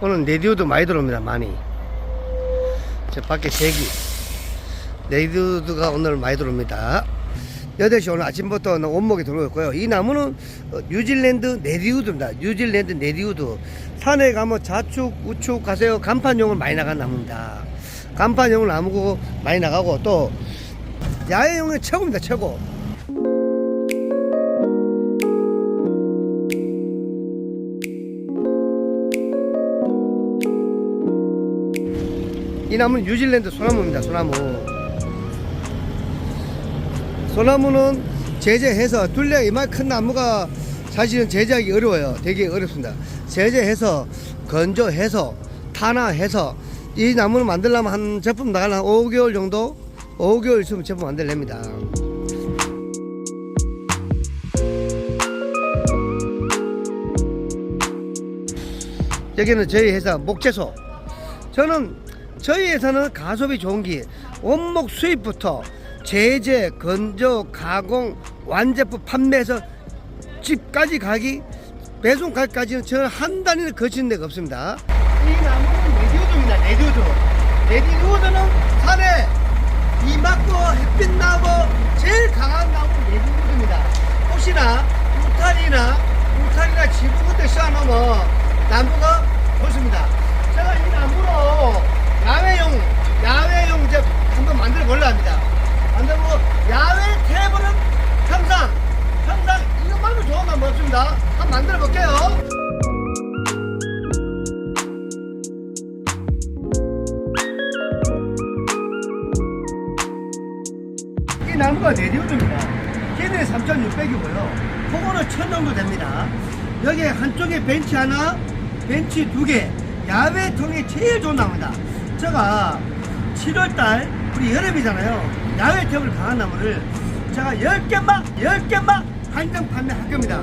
오늘 네디우드 많이 들어옵니다 많이. 저 밖에 세기. 네디우드가 오늘 많이 들어옵니다. 여덟시 오늘 아침부터 온목이 들어오고요. 이 나무는 어, 뉴질랜드 네디우드입니다. 뉴질랜드 네디우드. 산에 가면 좌측 우측 가세요. 간판용을 많이 나간 나무입니다. 간판용을 나무고 많이 나가고 또 야외용은 최고입니다 최고 이 나무는 뉴질랜드 소나무입니다. 소나무. 소나무는 제재해서 둘레가 이만 큰 나무가 사실은 제재하기 어려워요. 되게 어렵습니다. 제재해서 건조해서 탄화해서 이 나무를 만들려면 한 제품 나가려면 5개월 정도 5개월 있으면 제품 만들랍니다. 여기는 저희 회사 목재소. 저는 저희 회사는 가소비 좋은 게 원목 수입부터 제재, 건조, 가공, 완제품 판매해서 집까지 가기 배송까지는 저는 한 단위는 거치는 데가 없습니다. 이 나무는 레디우드입니다. 레디우드. 레디우드는 산에 비 맞고 햇빛 나고 제일 강한 나무는 레디우드입니다. 혹시나 울타리나 울타리나 지붕 같은 데 씌워놓으면 나무가 이 나무가 네디우드입니다. 걔는 3,600이고요. 그거는 1,000 정도 됩니다. 여기 한쪽에 벤치 하나, 벤치 두 개, 야외 통이 제일 좋은 나무입니다. 제가 7월달, 우리 여름이잖아요. 야외 테이블 강한 나무를 제가 10개만, 10개만 한정 판매할 겁니다.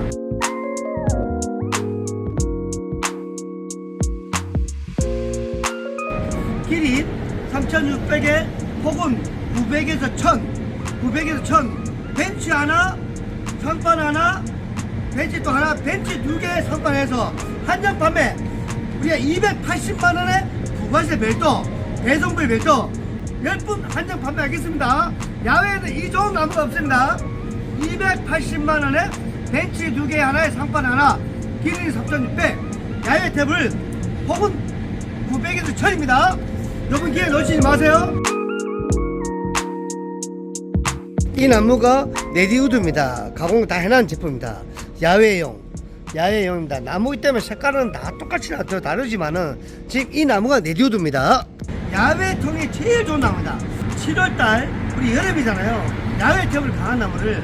길이 3,600에 혹은 900에서 1,000, 900에서 1,000, 벤치 하나, 선반 하나, 벤치 또 하나, 벤치 두 개 선반해서 한정 판매 우리가 280만 원에 부가세 별도, 배송비 별도 10분 한정 판매하겠습니다. 야외에는 이 좋은 나무가 없습니다. 280만 원에 벤치 두 개 하나에 상판 하나, 길이 3,600, 야외 탭을 혹은 900에서 1000입니다. 여러분 기회 놓치지 마세요. 이 나무가 네디우드입니다. 가공 다 해놓은 제품입니다. 야외용. 야외용입니다. 나무이기 때문에 색깔은 다 똑같이 나- 더 다르지만은 지금 이 나무가 네디우드입니다. 야외 통이 제일 좋은 나무입니다. 7월달 우리 여름이잖아요. 야외 탭을 강한 나무를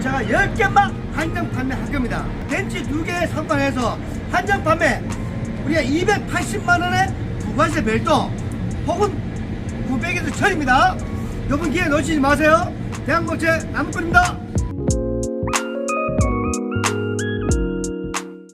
제가 10개만 한정 판매할 겁니다. 벤치 두개 상판해서 한정 판매 우리가 280만 원에 부가세 별도 혹은 900에서 1000입니다. 여러분 기회 놓치지 마세요. 대한국제 나무꾼입니다.